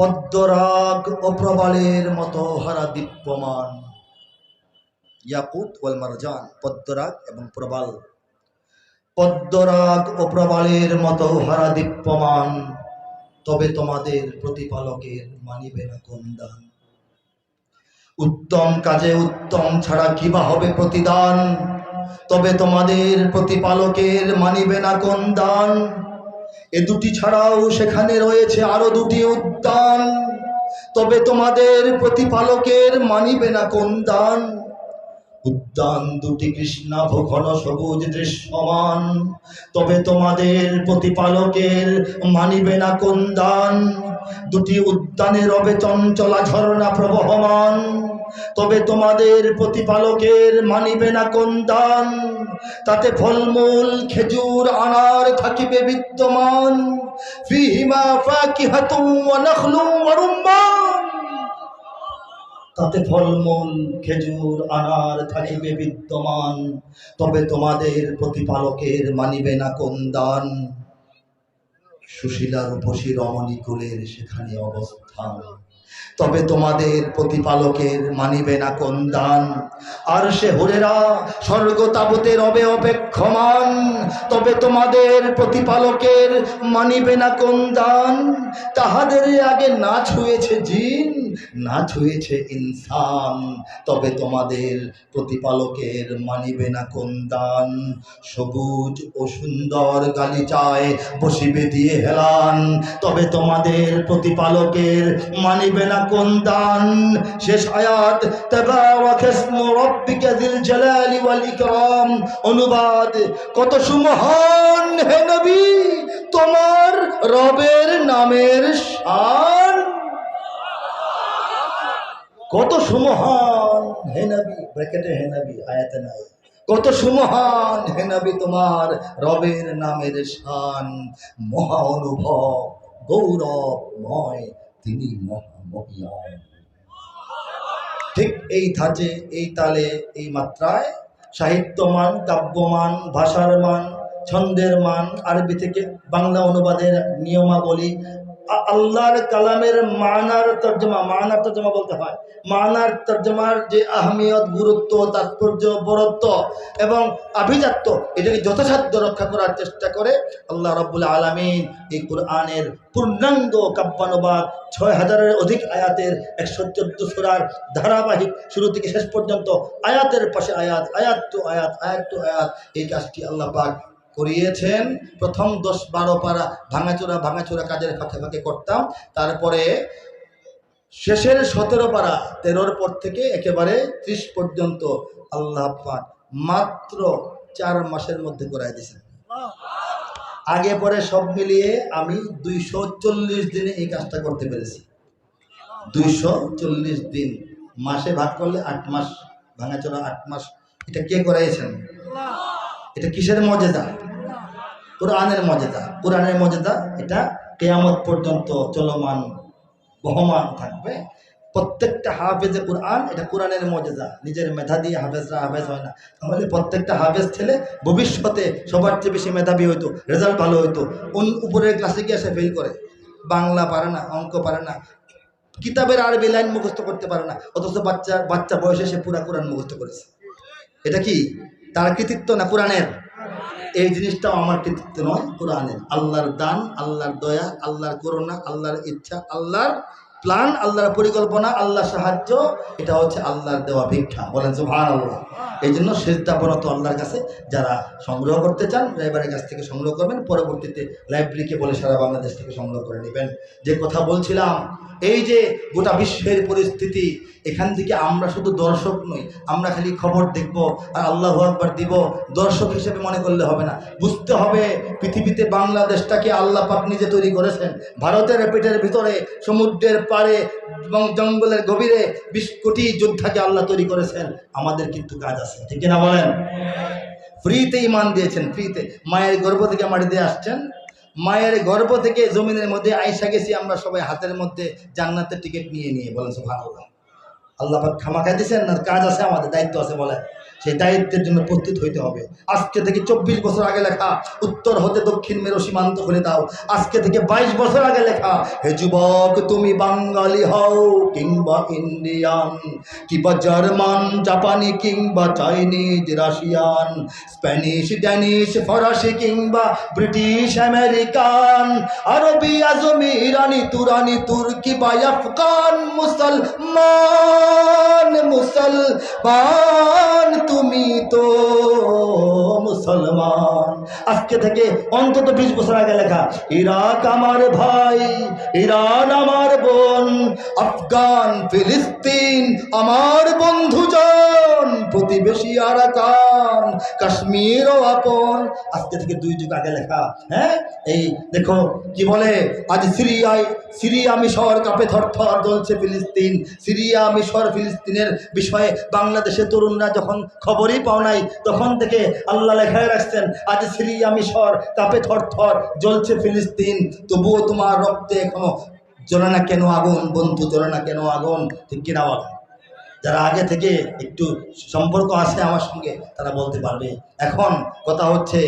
পদ্মরাগ ও প্রবালের মতো হারা দীপ্যমান। ইয়াকুত ওয়াল মারজান, পদ্মরাগ এবং প্রবাল। পদ্মরাগ ও প্রবালের মতো হারা দীপ্যমান, তবে তোমাদের প্রতিপালকের মানিবে না কোন দান। উত্তম কাজে উত্তম ছাড়া কিবা হবে প্রতিদান? তবে তোমাদের প্রতিপালকের মানিবে না কোন দান। এ দুটি ছাড়াও সেখানে রয়েছে আরও দুটি উদ্যান। তবে তোমাদের প্রতিপালকের মানিবে না কোন দান। উদ্যান দুটি কৃষ্ণাভ ঘন সবুজ দৃশ্যমান। তবে তোমাদের প্রতিপালকের মানিবে না কোন দান। দুটি উদ্যানে রবে চঞ্চলা ঝর্ণা প্রবহমান। তবে তোমাদের প্রতিপালকের মানিবে না কোন দান। তাতে ফলমূল, খেজুর, আনার থাকিবে বিদ্যমান। তাতে ফলমূল, খেজুর, আনার থাকিবে বিদ্যমান। তবে তোমাদের প্রতিপালকের মানিবে না কোন দান। সুশীলা রূপসী রমণী কুলের সেখানে অবস্থান। তবে তোমাদের প্রতিপালকের মানিবে না কোন দান। আর সে হরেরা স্বর্গ তাবতে রবে অপেক্ষমান, তবে তোমাদের প্রতিপালকের মানিবে না কোন দান। তাহাদের আগে না ছুঁয়েছে জিন, না ছুঁয়েছে ইনসান, তবে তোমাদের প্রতিপালকের মানিবে না কোন দান। সবুজ ও সুন্দর গালিচায় বসিবে দিয়ে হেলান, তবে তোমাদের প্রতিপালকের মানিবে না কোন দান? শেষ আয়াত অনুবাদ, কত সুমহান হে নবী, তোমার রবের নামের শান। কত সুমহান হে নবী, ব্র্যাকেটে হে নবী, আয়াতে নাই। কত সুমহান হে নবী, তোমার রবের নামের শান। মহা অনুভব গৌরব গৌরবময়, তিনি মহামহিয়ান ঠিক এই ধাঁচে, এই তালে, এই মাত্রায় সাহিত্যমান, কাব্যমান, ভাষার মান, ছন্দের মান, আরবি থেকে বাংলা অনুবাদের নিয়মাবলী আল্লাহর কালামের মানার তর্জমা মানার তর্জমা বলতে হয়। মানার তর্জমার যে আহমিয়ত, গুরুত্ব, তাৎপর্য, বরত্ব এবং আভিজাত্য, এটাকে যথাসাধ্য রক্ষা করার চেষ্টা করে আল্লাহ রব্বুল আলমিন এই কোরআনের পূর্ণাঙ্গ কাব্যানুবাদ ছয় হাজারের অধিক আয়াতের একশো চোদ্দ সুরার ধারাবাহিক শুরু থেকে শেষ পর্যন্ত আয়াতের পাশে আয়াত আয়াত টু আয়াত আয়াত টু আয়াত, এই কাজটি আল্লাহ পাক করিয়েছেন। প্রথম দশ বারো পারা ভাঙাচোরা ভাঙাচোরা কাজের ফাঁকে ফাঁকে করতাম। তারপরে শেষের সতেরো পারা তেরোর পর থেকে একেবারে ত্রিশ পর্যন্ত আল্লাহ পাক মাত্র চার মাসের মধ্যে করাই দিয়েছেন। আগে পরে সব মিলিয়ে আমি দুইশো চল্লিশ দিনে এই কাজটা করতে পেরেছি। দুইশো চল্লিশ দিন। মাসে ভাগ করলে আট মাস, ভাঙাচোরা আট মাস। এটা কে করাইছেন? এটা কিসের মজেদা কোরআনের মজেদা কোরআনের মজেদা এটা কেয়ামত পর্যন্ত চলমান, বহমান থাকবে। প্রত্যেকটা হাফেজে কোরআন, এটা কোরআনের মজেদা নিজের মেধা দিয়ে হাফেজরা হাফেজ হয় না। তাহলে প্রত্যেকটা হাফেজ ছেলে ভবিষ্যতে সবার চেয়ে বেশি মেধাবী হইতো, রেজাল্ট ভালো হইতো। উন উপরের ক্লাসে গিয়ে সে ফেল করে? বাংলা পারে না, অঙ্ক পারে না। কিতাবের আরবি লাইন মুখস্থ করতে পারে না। অথচ বাচ্চা বাচ্চা বয়সে সে পুরা কোরআন মুখস্থ করেছে। এটা কি? তার কৃতিত্ব না কোরআনের? এই জিনিসটাও আমার কৃতিত্ব নয়, কোরআনের। আল্লাহর দান, আল্লাহর দয়া, আল্লাহর করুণা, আল্লাহর ইচ্ছা, আল্লাহর প্ল্যান, আল্লাহর পরিকল্পনা, আল্লাহর সাহায্য, এটা হচ্ছে আল্লাহর দেওয়া ভিক্ষা। বলেন সুবহান আল্লাহ এই জন্য শেষদাপনত আল্লাহর কাছে, যারা সংগ্রহ করতে চান লাইব্রেরির কাছ থেকে সংগ্রহ করবেন, পরবর্তীতে লাইব্রেরিকে বলে সারা বাংলাদেশ থেকে সংগ্রহ করে নেবেন। যে কথা বলছিলাম, এই যে গোটা বিশ্বের পরিস্থিতি, এখান থেকে আমরা শুধু দর্শক নই, আমরা খালি খবর দেখব আর আল্লাহ আকবার দিব, দর্শক হিসেবে মনে করলে হবে না। বুঝতে হবে, পৃথিবীতে বাংলাদেশটাকে আল্লাহ পাক নিজে তৈরি করেছেন। ভারতের পেটের ভিতরে, সমুদ্রের পাড়ে এবং জঙ্গলের গভীরে বিশ কোটি যোদ্ধাকে আল্লাহ তৈরি করেছেন, আমাদের কিন্তু কাজ আছে। ঠিক না বলেন? ফ্রিতে ইমান দিয়েছেন, ফ্রিতে। মায়ের গর্ভ থেকে মাটিতে আসছেন। মায়ের গর্ভ থেকে জমিনের মধ্যে আইসা গেছি, আমরা সবাই হাতের মধ্যে জান্নাতের টিকিট নিয়ে নিয়ে বলেন, সুবহানাল্লাহ। আল্লাহ পাক খামাখা দিয়েছেন না কাজ আছে, আমাদের দায়িত্ব আছে বলে সেই দায়িত্বের জন্য প্রস্তুত হইতে হবে। আজকে থেকে চব্বিশ বছর আগে লেখা, উত্তর হতে দক্ষিণ মেরু সীমান্ত খুলে দাও। আজকে থেকে বাইশ বছর আগে লেখা, হে যুবক, তুমি বাঙালি হও কিংবা ইন্ডিয়ান, কিংবা জার্মান, জাপানি, কিংবা চাইনিজ, রাশিয়ান, স্প্যানিশ, ড্যানিশ, ফরাসি, কিংবা ব্রিটিশ, আমেরিকান, আরবি, আজমি, ইরানি, তুরানি, তুর্কি, বা আফগান, মুসলমান মুসলমান। তুমি তো মুসলমান। আজকে থেকে অন্তত বিশ বছর আগে লেখা, ইরাক আমার ভাই, ইরান আমার বোন, আফগান, ফিলিস্তিন আমার বন্ধুজন প্রতিবেশী আরাকান কাশ্মীরও আপন। আজকে থেকে দুই যুগ আগে লেখা হ্যাঁ? এই দেখো, কি বলে? আজ সিরিয়ায়, সিরিয়া মিশর কাপে থর থর জ্বলছে ফিলিস্তিন। সিরিয়া মিশর ফিলিস্তিনের বিষয়ে বাংলাদেশের তরুণরা যখন খবরই পাও নাই, তখন থেকে আল্লাহ লেখায় রাখছেন, আজ সিরিয়া মিশর তাপে থর থর জ্বলছে ফিলিস্তিন। তবুও তোমার রক্তে এখনও জ্বলে না কেন আগুন? বন্ধু জ্বলে না কেন আগুন? ঠিক কিনা বল? যারা আগে থেকে একটু সম্পর্ক আছে আমার সঙ্গে, তারা বলতে পারবে। এখন কথা হচ্ছে,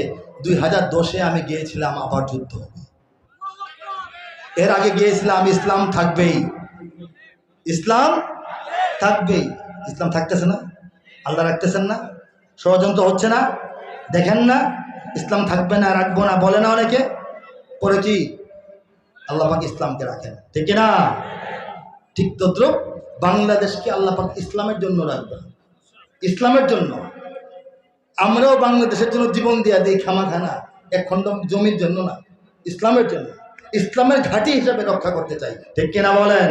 দুই হাজার দশে আমি গিয়েছিলাম আবার যুদ্ধ এর আগে গিয়েছিলাম, ইসলাম থাকবেই। ইসলাম থাকবেই। ইসলাম থাকতেছে না? আল্লাহ রাখতেছেন না? ষড়যন্ত্র হচ্ছে না? দেখেন না? ইসলাম থাকবে না, রাখব না, বলে না অনেকে? পরে কি? আল্লাহ পাক ইসলামকে রাখেন। ঠিক না ঠিক তদ্রুপ? বাংলাদেশকে আল্লাহ পাক ইসলামের জন্য রাখবে ইসলামের জন্য। আমরাও বাংলাদেশের জন্য জীবন দিয়া দিই খামাখানা, এক খণ্ড জমির জন্য না, ইসলামের জন্য। ইসলামের ঘাঁটি হিসাবে রক্ষা করতে চাই। ঠিক কিনা বলেন?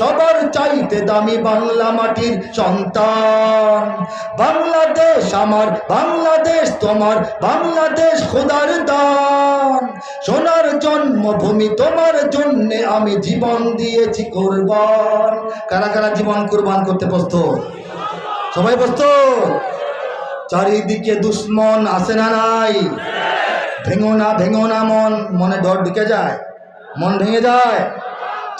সবার চাইতে দামি বাংলা মাটির সন্তান। বাংলাদেশ আমার, বাংলাদেশ তোমার, বাংলাদেশ খোদার দান। সোনার জন্মভূমি তোমার জন্যে আমি জীবন দিয়েছি কোরবান। কারা কারা জীবন কোরবান করতে প্রস্তুত? সবাই প্রস্তুত? চারিদিকে দুশ্মন আসে না নাই? ভেঙো না ভেঙো না মন। মনে ডর ঢুকে যায়? মন ভেঙে যায়?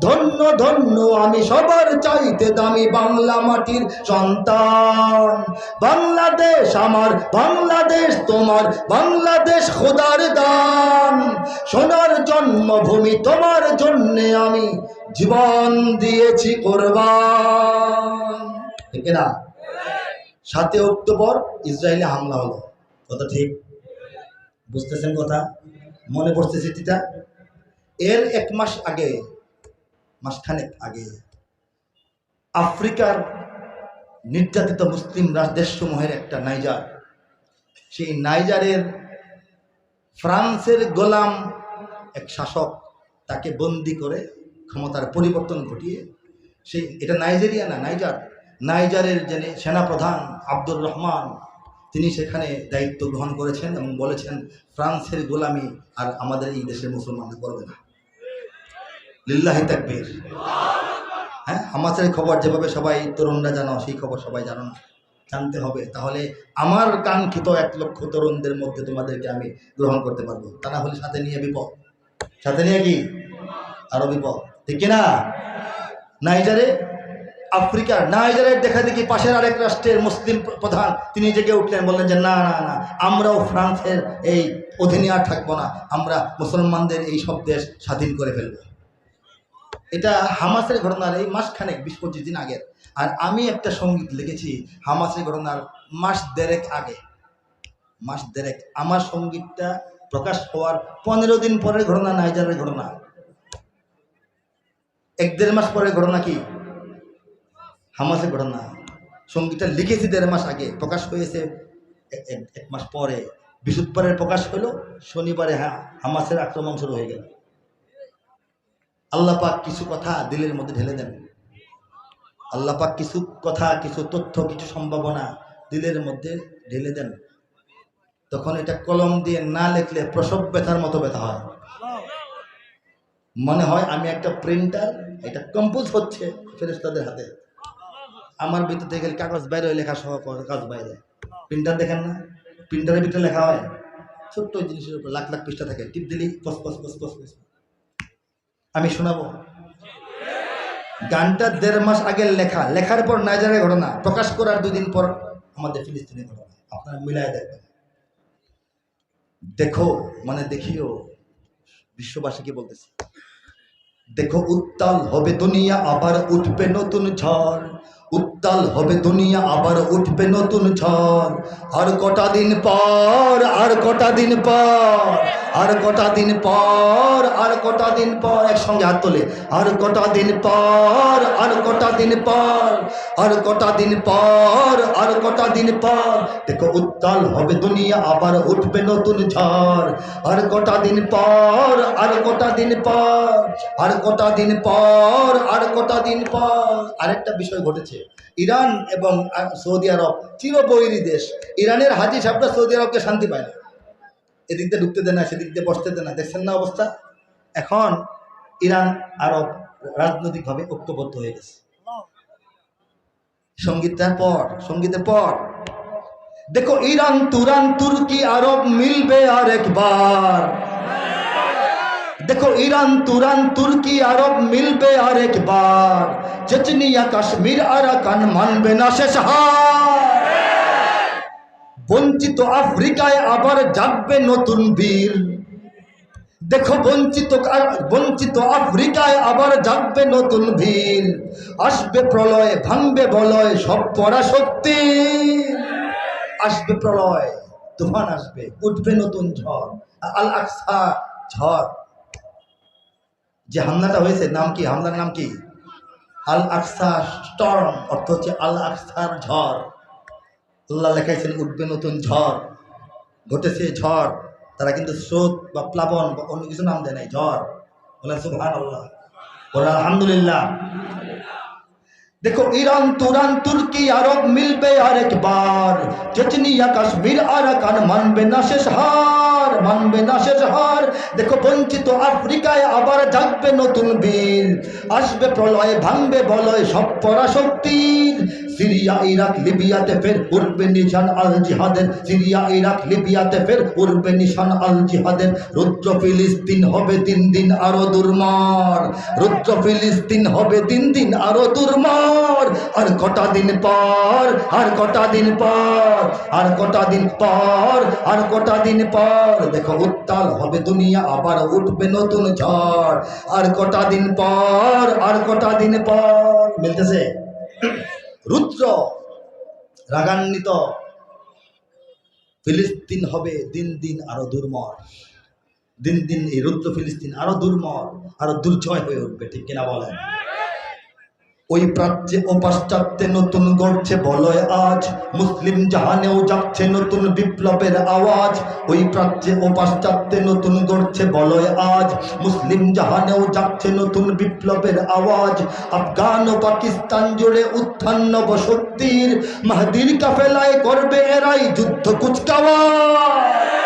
ধন্য ধন্য, আমি সবার চাইতে দামি বাংলা মাটির সন্তান। বাংলাদেশ আমার, বাংলাদেশ তোমার, বাংলাদেশ খোদার দান। সোনার জন্মভূমি তোমার জন্যে আমি জীবন দিয়েছি কোরবান। ঠিক না? সাতই অক্টোবর ইসরায়েলে হামলা হলো। কথা ঠিক? বুঝতেছেন কথা? মনে পড়ছে স্মৃতিটা এর এক মাস আগে মাসখানেক আগে আফ্রিকার নির্যাতিত মুসলিম রাজদেশসমূহের একটা নাইজার। সেই নাইজারের ফ্রান্সের গোলাম এক শাসক তাকে বন্দি করে ক্ষমতার পরিবর্তন ঘটিয়ে সেই এটা নাইজেরিয়া না, নাইজার। নাইজারের যিনি সেনাপ্রধান আব্দুর রহমান, তিনি সেখানে দায়িত্ব গ্রহণ করেছেন এবং বলেছেন, ফ্রান্সের গোলামি আর আমাদের এই দেশের মুসলমানরা করবে না। লিল্লাহি তাকবীর। হ্যাঁ হামাসের খবর যেভাবে সবাই তরুণরা জানো, সেই খবর সবাই জানো না। জানতে হবে। তাহলে আমার কাঙ্ক্ষিত এক লক্ষ তরুণদের মধ্যে তোমাদেরকে আমি গ্রহণ করতে পারব। তা না হলে সাথে নিয়ে বিপদ। সাথে নিয়ে কি? আরও বিপদ। ঠিক কিনা? নাইজারে আফ্রিকার নাইজারের দেখা দেখি পাশের আরেক রাষ্ট্রের মুসলিম প্রধান, তিনি জেগে উঠলেন, বললেন যে, না না না, আমরাও ফ্রান্সের এই অধীনে আর থাকব না। আমরা মুসলমানদের এই সব দেশ স্বাধীন করে ফেলব। এটা হামাসের ঘটনার এই মাসখানেক বিশ পঁচিশ দিন আগের। আর আমি একটা সংগীত লিখেছি, হামাসের ঘটনার মাস দেড়েক আগে। মাস দেড়েক। আমার সঙ্গীতটা প্রকাশ হওয়ার পনেরো দিন পরের ঘটনা, নাইজারের ঘটনা। এক দেড় মাস পরের ঘটনা কি? হামাসের ঘটনা। সঙ্গীতটা লিখেছি দেড় মাস আগে। প্রকাশ হয়েছে এক- মাস পরে। বৃহস্পতিবারের প্রকাশ হলো, শনিবারে হ্যাঁ হামাসের আক্রমণ শুরু হয়ে গেল। আল্লাহ পাক কিছু কথা দিলের মধ্যে ঢেলে দেন। আল্লাহ পাক কিছু কথা, কিছু তথ্য, কিছু সম্ভাবনা দিলের মধ্যে ঢেলে দেন। তখন এটা কলম দিয়ে না লিখলে প্রসব ব্যথার মতো ব্যথা হয়। মনে হয় আমি একটা প্রিন্টার, এটা কম্পোজ হচ্ছে ফেরেস্তাদের হাতে। আমার ভিতর থেকে কাগজ বাইরে লেখা সহ কাগজ বাইরে। প্রিন্টার দেখেন না? প্রিন্টারের ভিতরে লেখা হয়। ছোট্ট জিনিসের উপর লাখ লাখ পৃষ্ঠা থাকে। টিপ দিলেই পস পস পস পস পস আমি শোনাবো। গানটা দেড় মাস আগের লেখা। লেখার পর নাইজারের ঘটনা। প্রকাশ করার দুদিন পর আমাদের ফিলিস্তিনের ঘটনা। আপনারা মিলায় দেখবেন। দেখো মানে দেখিও, বিশ্ববাসীকে বলতেছি। দেখো, উত্তাল হবে দুনিয়া, আবার উঠবে নতুন ঝড়। উত্তাল হবে দুনিয়া, আবার উঠবে নতুন ঝড়। আর কটা দিন পর, আর কটা দিন পর আর কটা দিন পর আর কটা দিন পর একসঙ্গে হাত তোলে আর কটা দিন পর আর কটা দিন পর আর কটা দিন পর আর কটা দিন পর দেখো উত্তাল হবে দুনিয়া আবার উঠবে নতুন ঝড় আর কটা দিন পর আর কটা দিন পর আর কটা দিন পর আর কটা দিন পর আরেকটা বিষয় ঘটেছে ইরান এবং সৌদি আরব চিরবৈরী দেশ ইরানের হাজি সাহেবরা সৌদি আরবকে শান্তি পায় না এদিক দিয়ে ঢুকতে দেয় না, সেদিক দিয়ে বসতে দেয় না। দেখছেন না অবস্থা? এখন ইরান আরব রাজনৈতিকভাবে ঐক্যবদ্ধ হয়ে গেছে। সঙ্গীতটার পর, সঙ্গীতের পর। দেখো, ইরান, তুরান, তুর্কি, আরব মিলবে আর একবার দেখো, ইরান, তুরান, তুর্কি, আরব মিলবে আর একবার চেচনিয়া, কাশ্মীর, আরাকান মানবে না শেষ হার। বঞ্চিত আফ্রিকায় আবার জাগবে নতুন বীর। দেখো, বঞ্চিত বঞ্চিত আফ্রিকায় আবার জাগবে নতুন ভিড় আসবে প্রলয়, ভাঙবে বলয়, সব পরাশক্তি। আসবে প্রলয়, তুফান আসবে, উঠবে নতুন ঝড়, আল আকসা ঝড়। যে হামলাটা হয়েছে, নাম কি? হামলার নাম কি? আল আকসা স্টর্ম, অর্থ হচ্ছে আল আকসার ঝড়। আল্লাহ লেখাইছেন উঠবে নতুন ঝড় ঘটেছে ঝড়, তারা কিন্তু স্রোত বা প্লাবন বা অন্য কিছু নাম দেয় নাই, ঝড়। বলেন সুহান আল্লাহ বলেন, আলহামদুলিল্লাহ। দেখো, ইরান, তুরান, তুর্কি, আরব মিলবে আরেকবার। চেচনিয়া কাশ্মীর আরাকান মানবে না শেষ হার মানবে না শেষ হার দেখো, বঞ্চিত আফ্রিকায় আবার জাগবে নতুন বীর। আসবে প্রলয়, ভাঙবে বলয় সব পরাশক্তির। সিরিয়া, ইরাক, লিবিয়াতে ফের উঠবে নিশান আল জিহাদের সিরিয়া, ইরাক, লিবিয়াতে ফের উঠবে নিশান আল জিহাদের রুদ্র ফিলিস্তিন হবে দিন দিন আরও দুর্মার। রুদ্র ফিলিস্তিন হবে দিন দিন আরও দুর্মার। আর কটা দিন পর, আর কটা দিন পর, আর কটা দিন পর, আর কটা দিন পর। দেখো উত্তাল হবে দুনিয়া, আবার উঠবে নতুন ঝড়। আর কটা দিন পর, আর কটা দিন পর, মিলতেছে? রুদ্র রাগান্বিত। ফিলিস্তিন হবে দিন দিন আরও দুর্মর দিন দিন এই রুদ্র ফিলিস্তিন আরও দুর্মর আরও দুর্জয় হয়ে উঠবে, ঠিক কিনা বলেন? ওই প্রাচ্যে ও পাশ্চাত্যে নতুন গড়ছে বলয় আজ। মুসলিম জাহানেও যাচ্ছে নতুন বিপ্লবের আওয়াজ। ওই প্রাচ্যে ও পাশ্চাত্যে নতুন গড়ছে বলয় আজ। মুসলিম জাহানেও যাচ্ছে নতুন বিপ্লবের আওয়াজ। আফগান ও পাকিস্তান জুড়ে উত্থান নবশক্তির। মাহদির কাফেলায় করবে এরাই যুদ্ধ কুচকাওয়াজ।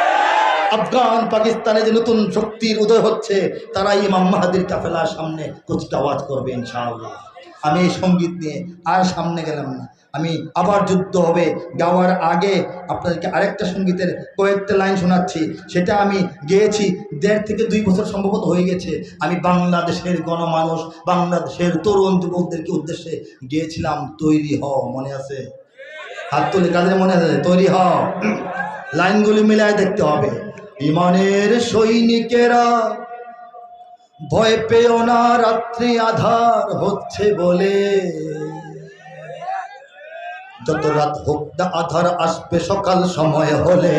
আফগান পাকিস্তানে যে নতুন শক্তির উদয় হচ্ছে তারা ইমাম মাহাদির কাফেলার সামনে কুচকাওয়াজ করবে ইনশাআল্লাহ। আমি এই সংগীত নিয়ে আর সামনে গেলাম না। আমি আবার যুদ্ধ হবে গাওয়ার আগে আপনাদেরকে আরেকটা সঙ্গীতের কয়েকটা লাইন শোনাচ্ছি। সেটা আমি গেয়েছি, দেড় থেকে দুই বছর সম্ভবত হয়ে গেছে। আমি বাংলাদেশের গণমানুষ, বাংলাদেশের তরুণ যুবকদেরকে উদ্দেশ্যে গিয়েছিলাম, তৈরি হও মনে আছে? হাত তুলে কাদের মনে আছে? তৈরি হও লাইনগুলি মিলায় দেখতে হবে। ইমানের সৈনিকেরা, ভয় পেও না, রাত্রি আধার হচ্ছে বলে। যত রাত হোক আধার আসবে সকাল সময় হলে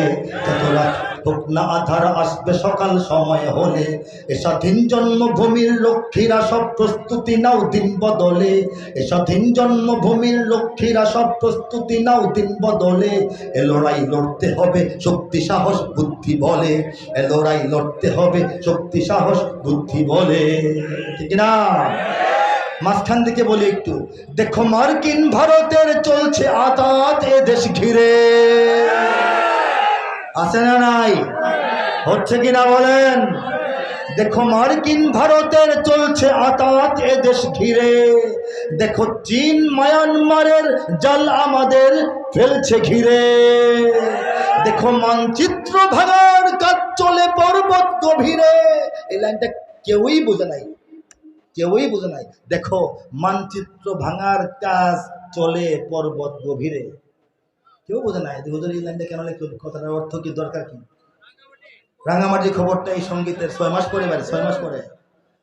যত রাত হোক না আধার আসবে সকাল সময় হলে। এ স্বাধীন জন্মভূমির লক্ষ্মীরা সব প্রস্তুতি নাও দিন বদলে। এ স্বাধীন জন্মভূমির লক্ষ্মীরা সব প্রস্তুতি নাও দিন বদলে। এ লড়াই লড়তে হবে শক্তি, সাহস, বুদ্ধি, বলে। এ লড়াই লড়তে হবে শক্তি, সাহস, বুদ্ধি, বলে। ঠিক না? মাঝখান থেকে বলি একটু। দেখো মার্কিন ভারতের চলছে আতাত এ দেশ ঘিরে। আছে না নাই? হচ্ছে কি না বলেন? দেখো মার্কিন ভারতের চলছে আতাত এ দেশ ঘিরে। দেখো চীন মায়ানমারের জাল আমাদের ফেলছে ঘিরে। দেখো মানচিত্র ভাঙার কাজ চলে পর্বত গভীরে। এই লাইনটা কেউই বোঝে নাই। কেউই বোঝে নাই। দেখো মানচিত্র ভাঙার কাজ চলে পর্বত গভীরে। কেউ বোঝে না যে হুজুর এই লাইনটা কেন লেখো কথাটার অর্থ কি, দরকার কি? রাঙামাটি খবরটা এই সঙ্গীতের ছয় মাস পরে বাড়ি, ছয় মাস পরে।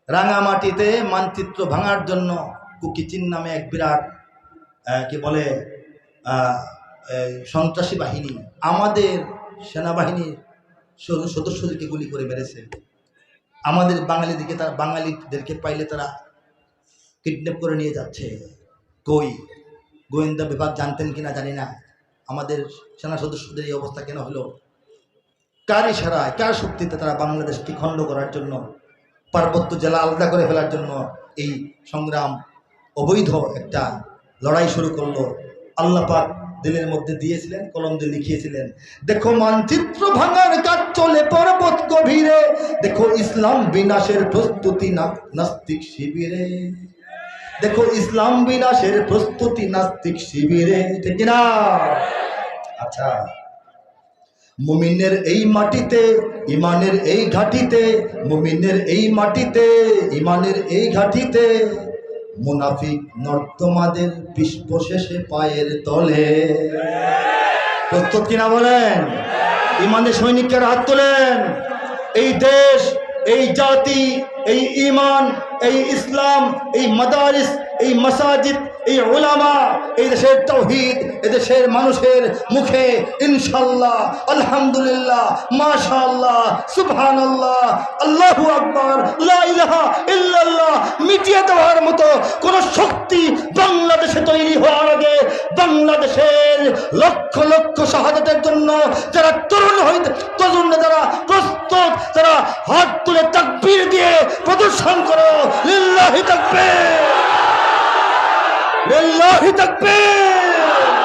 রাঙামাটিতে মানচিত্র ভাঙার জন্য কুকিচিন নামে এক বিরাট কি বলে সন্ত্রাসী বাহিনী, আমাদের সেনাবাহিনীর সদ- সদস্যদেরকে গুলি করে মেরেছে। আমাদের বাঙালিদেরকে তারা বাঙালিদেরকে পাইলে তারা কিডন্যাপ করে নিয়ে যাচ্ছে। কই? গোয়েন্দা বিভাগ জানতেন কিনা জানি না। আমাদের সেনা সদস্যদের এই অবস্থা কেন হলো? কার ইশারায়, কার শক্তিতে তারা বাংলাদেশকে খণ্ড করার জন্য, পার্বত্য জেলা আলাদা করে ফেলার জন্য এই সংগ্রাম অবৈধ একটা লড়াই শুরু করল? আল্লাহ পাক দিলের মধ্যে দিয়েছিলেন, কলম দিয়ে লিখিয়েছিলেন, দেখো মানচিত্র ভাঙার কাজ চলে পর্বত গভীরে, দেখো ইসলাম বিনাশের প্রস্তুতি নাস্তিক শিবিরে। দেখো, ইসলাম বিনাশের প্রস্তুতি নাস্তিক শিবিরে, ঠিক না আচ্ছা। মুমিনের এই মাটিতে ইমানের এই ঘাটিতে, মুমিনের এই মাটিতে ইমানের এই ঘাটিতে মুনাফিক নর্দমাদের বিষ্প শেষে পায়ের তলে। প্রস্তুত কিনা বলেন? ইমানের সৈনিকের হাত তোলেন। এই দেশ এই জাতি এই ইমান এই ইসলাম এই মাদারিস এই মাসাজিদ এই ওলামা এই দেশের তৌহিদ এ দেশের মানুষের মুখে ইনশাল্লাহ আলহামদুলিল্লাহ, মাশাআল্লাহ, সুবহানাল্লাহ, আল্লাহু আকবার, লা ইলাহা ইল্লাল্লাহ মিটিয়ে দেওয়ার মতো কোন শক্তি বাংলাদেশে তৈরি হওয়ার আগে বাংলাদেশের লক্ষ লক্ষ শাহাদাতের জন্য যারা তরুণ হইতে তরুণ যারা প্রস্তুত তারা হাত তুলে তাকবীর দিয়ে প্রদর্শন করো, লিল্লাহি তাকবীর। লিল্লাহি তাকবীর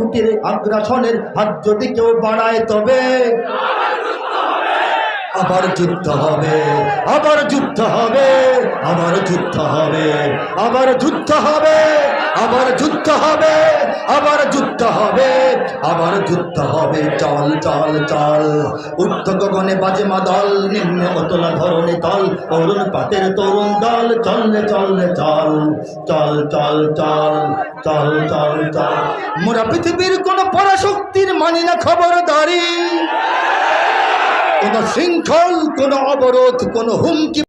কুটিরে আগ্রাসনের হাত যদি কেউ বাড়ায় তবে আবার যুদ্ধ হবে, আবার যুদ্ধ হবে, আবার যুদ্ধ হবে, আবার যুদ্ধ হবে। আবার যুদ্ধ হবে, আবার যুদ্ধ হবে, আবার যুদ্ধ হবে। চল চল চল। উদ্ধ গগনে বাজে মাদল, নিম্নে অতলা ধরনে তল অরুণ পাতের তরুণ দল। চললে চললে চল চল চল চল চল চল চল। মোরা পৃথিবীর কোন পরাশক্তির মানি না খবরদারি। কোন শৃঙ্খল, কোন অবরোধ, কোন হুমকি